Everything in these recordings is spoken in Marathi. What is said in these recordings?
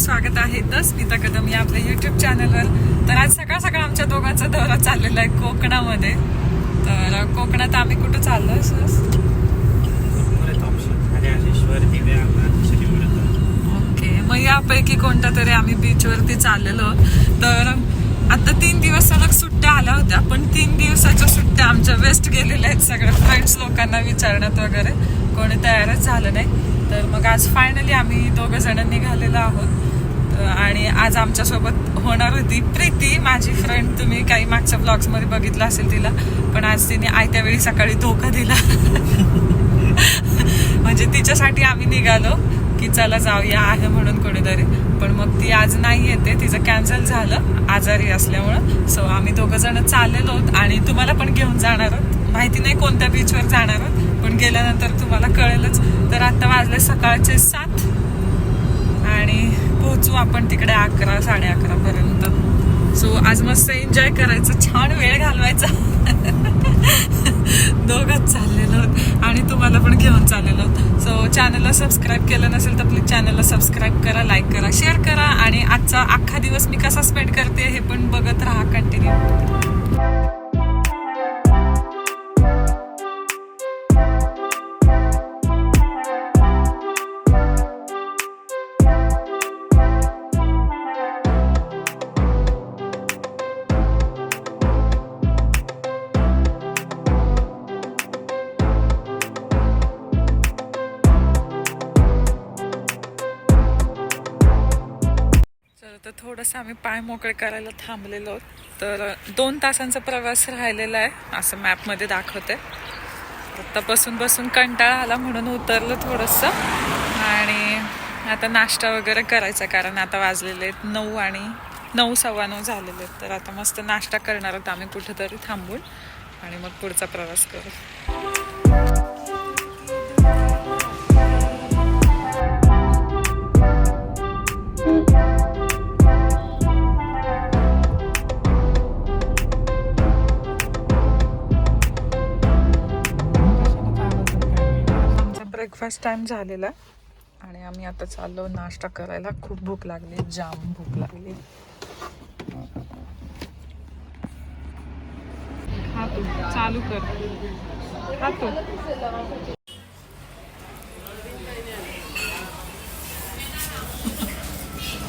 स्वागत आहे द स्मिता कदम या आपल्या युट्यूब चॅनलवर तर आज सकाळ सकाळ आमच्या दोघांचा दौरा चाललेला आहे कोकणामध्ये. तर कोकणात आम्ही कुठं श्रीवर्धन ओके. मग यापैकी कोणता तरी आम्ही बीचवरती चाललेलो. तर आता तीन दिवस सलग सुट्ट्या आल्या होत्या पण तीन दिवसाच्या सुट्ट्या आमच्या वेस्ट गेलेल्या आहेत सगळ्या. फ्रेंड्स लोकांना विचारण्यात वगैरे कोणी तयारच झालं नाही. तर मग आज फायनली आम्ही दोघं जण निघालेलो आहोत. तर आणि आज आमच्यासोबत होणार होती प्रीती माझी फ्रेंड तुम्ही काही मागच्या ब्लॉग्समध्ये बघितलं असेल तिला पण आज तिने आयत्या वेळी सकाळी धोका दिला. म्हणजे तिच्यासाठी आम्ही निघालो की चला जाऊया आहे म्हणून कोणीतरी. पण मग ती आज नाही येते तिचं कॅन्सल झालं आजारी असल्यामुळं. सो आम्ही दोघं जण चाललेलो आहोत आणि तुम्हाला पण घेऊन जाणार आहोत. माहिती नाही कोणत्या बीचवर जाणार आहोत. पण गेल्यानंतर तुम्हाला कळेलच. तर आता वाजले सकाळचे सात. आणि पोहोचू आपण तिकडे अकरा साडे अकरा पर्यंत. सो आज मस्त एन्जॉय करायचं. छान वेळ घालवायचा. दोघंच चाललेलो आहोत. आणि तुम्हाला पण घेऊन चाललेलो आहोत. सो चॅनलला सबस्क्राईब केलं नसेल तर प्लीज चॅनलला सबस्क्राईब करा लाईक करा शेअर करा. आणि आजचा अख्खा दिवस मी कसा स्पेंड करते हे पण बघत राहा कंटिन्यू थोडंसं आम्ही पाय मोकळे करायला थांबलेलो तर दोन तासांचा प्रवास राहिलेला आहे असं मॅपमध्ये दाखवते आत्ता बसून बसून कंटाळा आला म्हणून उतरलं थोडंसं. आणि आता नाश्ता वगैरे करायचा कारण आता वाजलेले आहेत नऊ आणि नऊ सव्वा नऊ झालेले आहेत. तर आता मस्त नाश्ता करणार आहोत आम्ही कुठेतरी थांबून. आणि मग पुढचा प्रवास करू. आमचा ब्रेकफास्ट झालेला आणि आम्ही आता चाललो नाश्ता करायला. खूप भूक लागली जाम भूक लागली. खातो चालू कर. खा तू.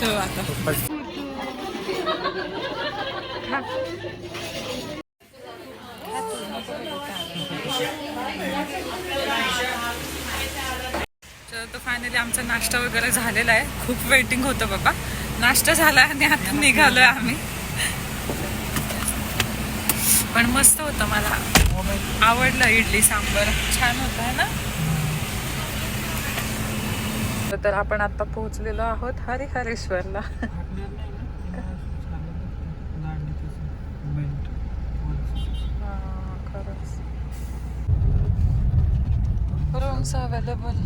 आता खा. खा तू, नको बोलू तर तो फायनली आमचा नाश्ता वगैरे झालेला आहे. खूप वेटिंग होतं बाबा. नाश्ता झाला आणि आता निघालोय आम्ही. पण मस्त होतं मला. आवडलं इडली सांबर. छान होतं आहे ना? तर आपण आता पोहोचलेलो आहोत हरिहरेश्वरला. खरंच. रूम्स अवेलेबल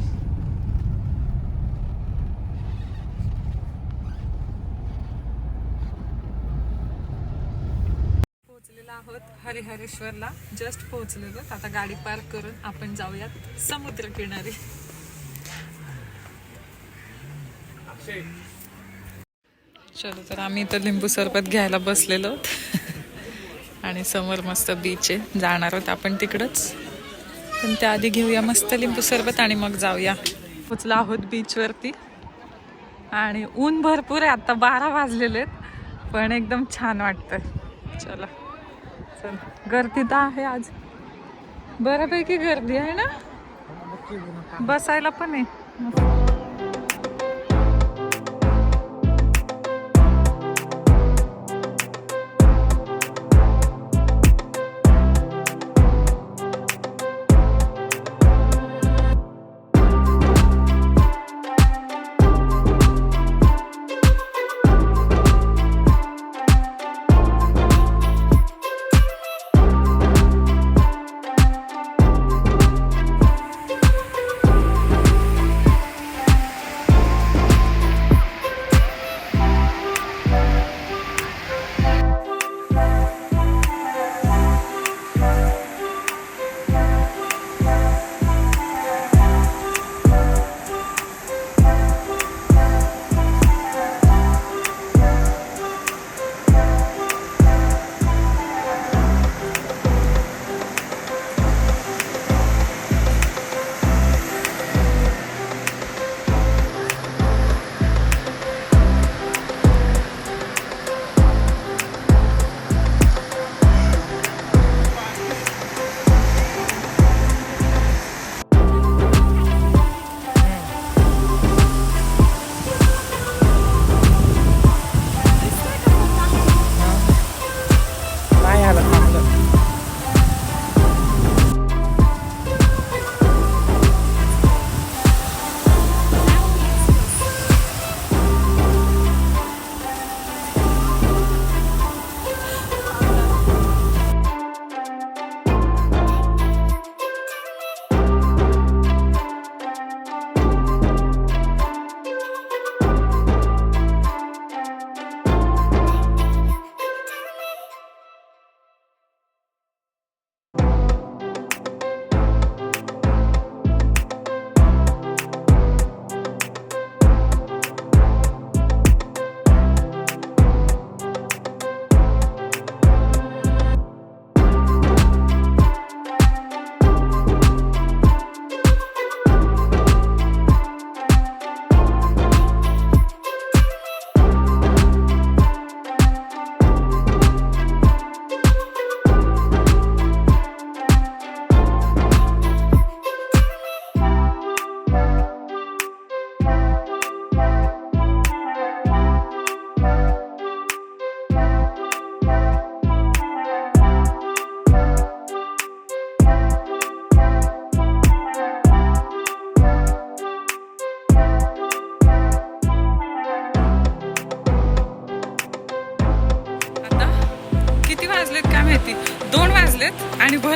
पोहोचलेलो आहोत हरिहरेश्वरला जस्ट पोहोचलेलो आता गाडी पार्क करून आपण जाऊयात समुद्र किनारी. चलो तर आम्ही इथं लिंबू सरबत घ्यायला बसलेलो आहोत. आणि समोर मस्त बीच आहे. जाणार आहोत आपण तिकडंच. पण त्याआधी घेऊया मस्त लिंबू सरबत आणि मग जाऊया. पोचलो आहोत बीचवरती आणि ऊन भरपूर आहे. आता बारा वाजलेले आहेत. पण एकदम छान वाटतंय. चला. चल गर्दी तर आहे आज. बऱ्यापैकी गर्दी आहे ना? बसायला पण आहे.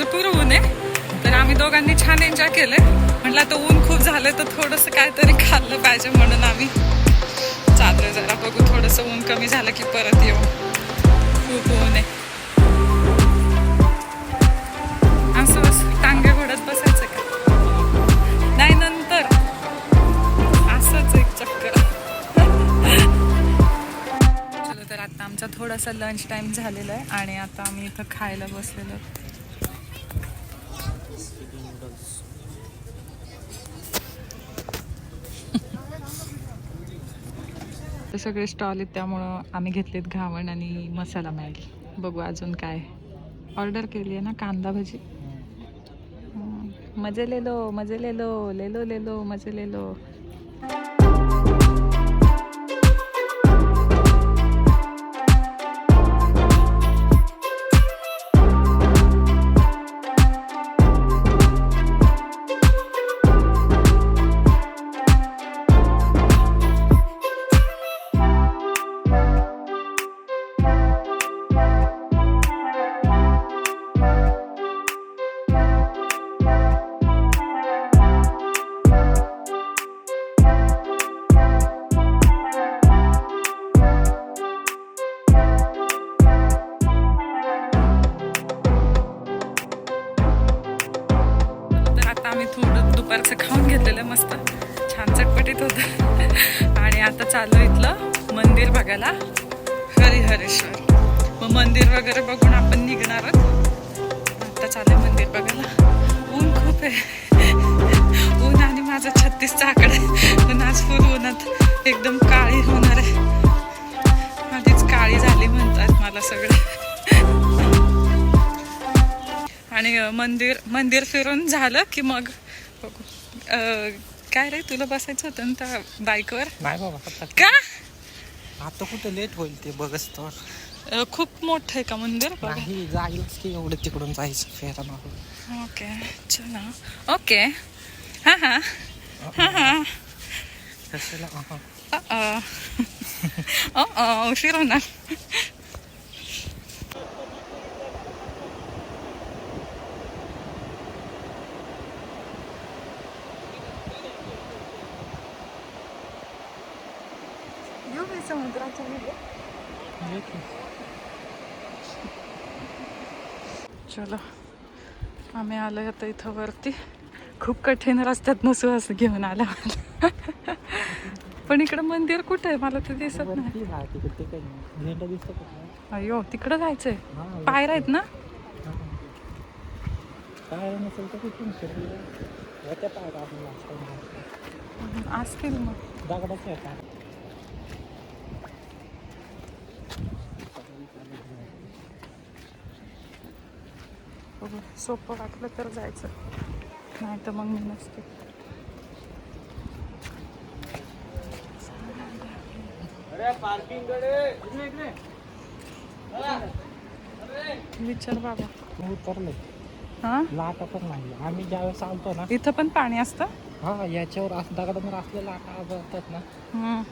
भरपूर ऊन आहे. तर आम्ही दोघांनी छान एन्जॉय केले म्हटलं आता ऊन खूप झालं तर थोडंसं काहीतरी खाल्लं पाहिजे म्हणून आम्ही. चाललोय जरा बघू थोडंसं ऊन कमी झालं की परत येऊ. खूप ऊन आहे. असं बस टांगे घोडत बसायचं का? नाही नंतर. असंच एक चक्कर. चलो तर आता आमचा थोडासा लंच टाईम झालेला आहे आणि आता आम्ही इथं खायला बसलेलो. सगळे स्टॉल आहेत त्यामुळं आम्ही घेतलेत घावण आणि मसाला मॅगी. बघू अजून काय. ऑर्डर केली आहे ना कांदा भजी. मजे ले लो मजे ले लो ले लो ले लो मजे ले आम्ही थोडं दुपारचं खाऊन घेतलेलं मस्त. छान चटपटीत होतं. आणि आता चाललो इथलं मंदिर बघायला. हरिहरेश्वर. मग मंदिर वगैरे बघून आपण निघणार आहोत. आता चालू मंदिर बघायला. ऊन खूप आहे. ऊन आणि माझा छत्तीसचा आकडा आहे. पण आज फुल उन्हात. एकदम काळी होणार आहे. आधीच काळी झाली म्हणतात मला सगळं. आणि मंदिर मंदिर फिरून झालं की मग काय रे तुला बसायचं होतं ना त्या बाईकवर? नाही बाबा आता का? आता कुठं लेट होईल ते बघच तर. खूप मोठं आहे का मंदिर? नाही जाईलच की एवढं तिकडून जायचं फेरा ओके चला. ओके. हां हां. हां हां. कशाला अहं. अ, अ, अ, उशीर होणार येऊ मी समुद्राच्या मध्ये ये की. चलो आम्ही आलो आता इथं वरती. खूप कठीण रस्त्यात नसू असं घेऊन आलं मला. पण इकडं मंदिर कुठं आहे? मला दिसत नाही. ते दिसतो तुला? अयो तिकडं जायचंय. पायऱ्या आहेत ना? हा. काय नसेल तर कुठून फिरली होत्या पाय आपल्याला असं. असतील मग दगडाच आहे का बघू सोपं वाटलं तर जायचं नाही तर मग मी नसते विचार बाबा. उतरले. हा? लाटा पण नाही. आम्ही ज्यावेळेस आलतो ना. इथं पण पाणी असतं? हा याच्यावर असं दगडांवर असले लाटा आढळतात ना. हम्म.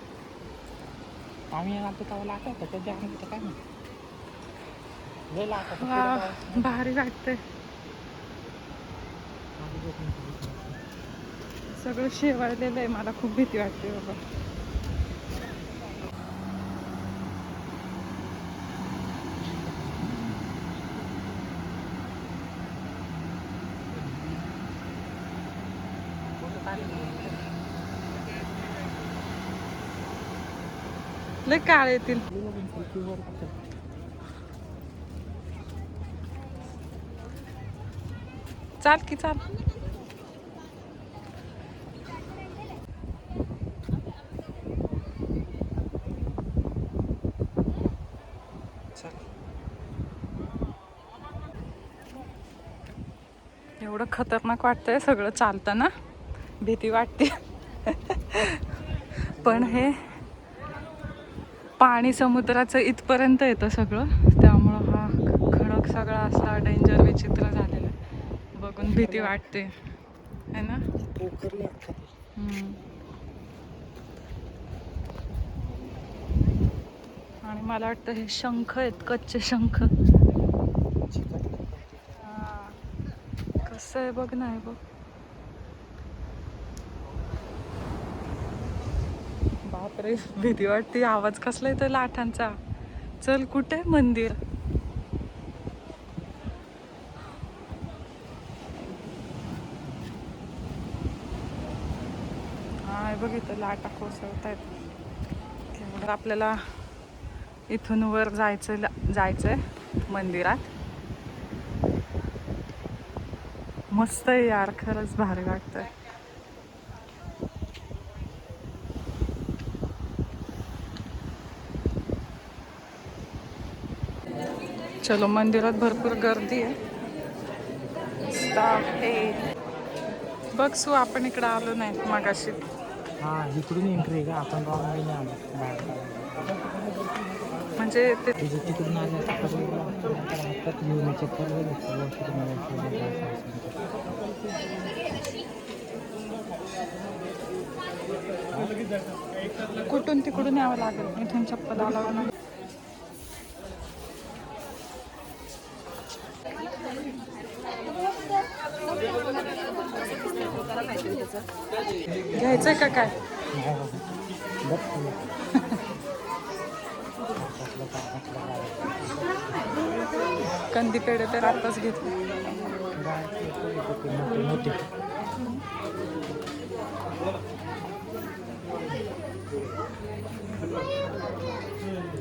आम्ही आलतो तेव्हा लाटा होता कधी आम्ही काय नाही लय लाटा होत्या. वा भारी वाटतंय. सगळं शेवाळलेलं आहे मला खूप भीती वाटते बाबा. कुठं लय काळ येतील. चाल की चाल. चल. एवढं खतरनाक वाटतंय सगळं चालताना भीती वाटते. पण हे पाणी समुद्राचं इथपर्यंत येतं सगळं. त्यामुळं हा खडक सगळा असला डेंजर विचित्र झालेला बघून भीती वाटते. है ना? पोखरला अख्खा ते. हम्म. आणि मला वाटतं हे शंख आहेत कच्चे शंख. कसं आहे बघ ना हे बघ. बापरे भीती वाटते. आवाज कसला येतो लाटांचा चल कुठे आहे मंदिर? हा बघ इथं लाटा कोसळत आहेत आपल्याला इथून वर जायचं जायचं आहे मंदिरात. मस्त आहे यार खरंच भारी वाटतंय. चलो मंदिरात भरपूर गर्दी आहे. बघ सू आपण इकडे आलो नाही मगाशी. हा इकडून एंट्री का? आपण म्हणजे ते तिकडून कुठून तिकडून यावं लागेल? इथून चप्पल आला घ्यायचं घ्यायचंय का काय नाही बाबा. बघ तुला. हातातलं काय, हातातलं काय. कंदी पेढे तर आताच घेतले.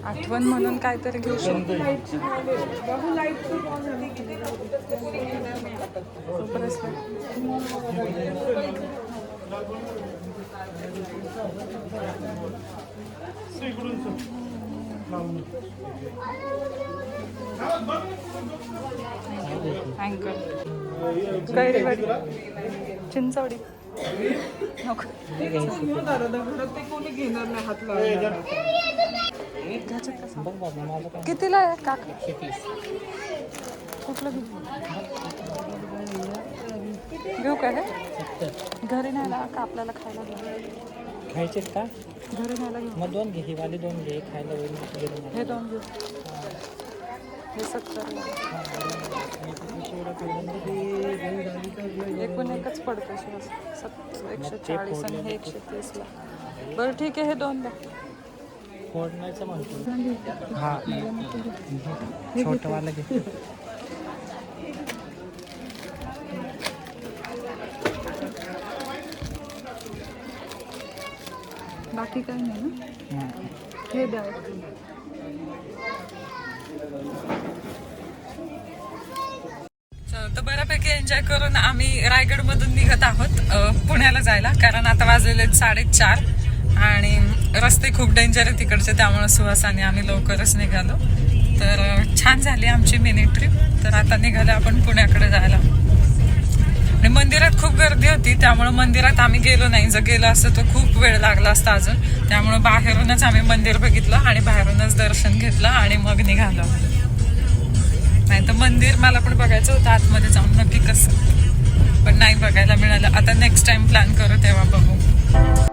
आठवण म्हणून काहीतरी घेऊ शकतो. अँकर कैरीवाडी चिंचवडी. काय कितीला आहे काका? कुठलं घेऊ? घेऊ का हे? घरी न्यायला का आपल्याला खायला घेऊ? खायचेत का? घरी न्यायला मग दोन घे ही वाले दोन घे खायला हे दोन घेऊ. हे सत्तरला एकूण एकच पडतं शिवाय. सत एकशे चाळीस आणि हे एकशे तीसला बरं ठीक आहे हे दोन फोडण्याचं म्हणतो हा छोटंवालं घे. बाकी काही नाही ना? हा. हे द्या तर बऱ्यापैकी एन्जॉय करून आम्ही रायगड मधून निघत आहोत पुण्याला जायला. कारण आता वाजलेले आहेत साडेचार आणि रस्ते खूप डेंजर आहे तिकडचे त्यामुळे सुहासाने आम्ही लवकरच निघालो. तर छान झाली आमची मिनी ट्रिप तर आता निघाले आपण पुण्याकडे जायला. आणि मंदिरात खूप गर्दी होती त्यामुळे मंदिरात आम्ही गेलो नाही. जर गेलो असतं तर खूप वेळ लागला असता अजून. त्यामुळे बाहेरूनच आम्ही मंदिर बघितलं आणि बाहेरूनच दर्शन घेतलं आणि मग निघालो. नाही तर मंदिर मला पण बघायचं होतं आतमध्ये जाऊन नक्की कसं. पण नाही बघायला मिळालं. आता नेक्स्ट टाइम प्लॅन करू तेव्हा बघू.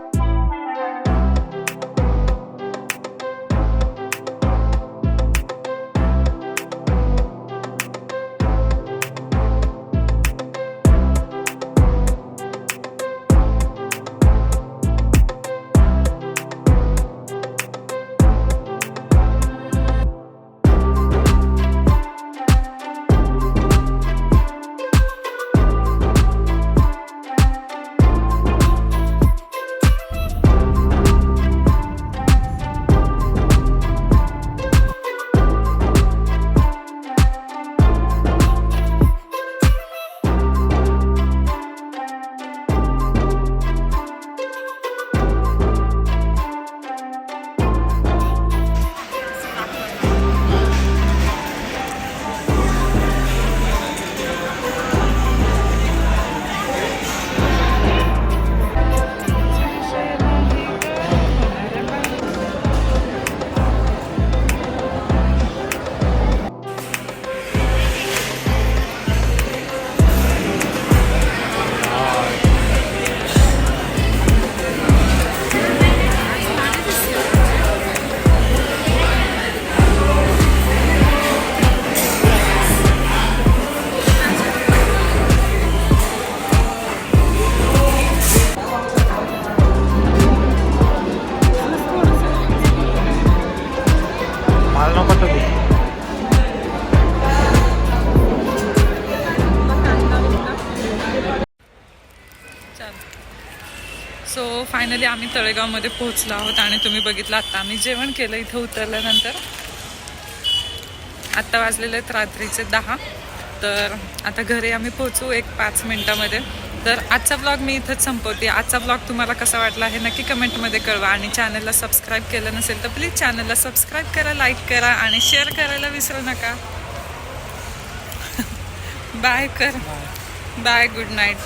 फायनली आम्ही तळेगावमध्ये पोहोचलो आहोत आणि तुम्ही बघितलं आता आम्ही जेवण केलं इथं उतरल्यानंतर. आत्ता वाजलेले आहेत रात्रीचे दहा. तर आता घरी आम्ही पोहोचू एक पाच मिनिटामध्ये. तर आजचा ब्लॉग मी इथंच संपवते. आजचा ब्लॉग तुम्हाला कसा वाटला हे नक्की कमेंटमध्ये कळवा आणि चॅनलला सबस्क्राईब केलं नसेल तर प्लीज चॅनलला सबस्क्राईब करा लाईक करा आणि शेअर करायला विसरू नका. बाय कर. Bye good night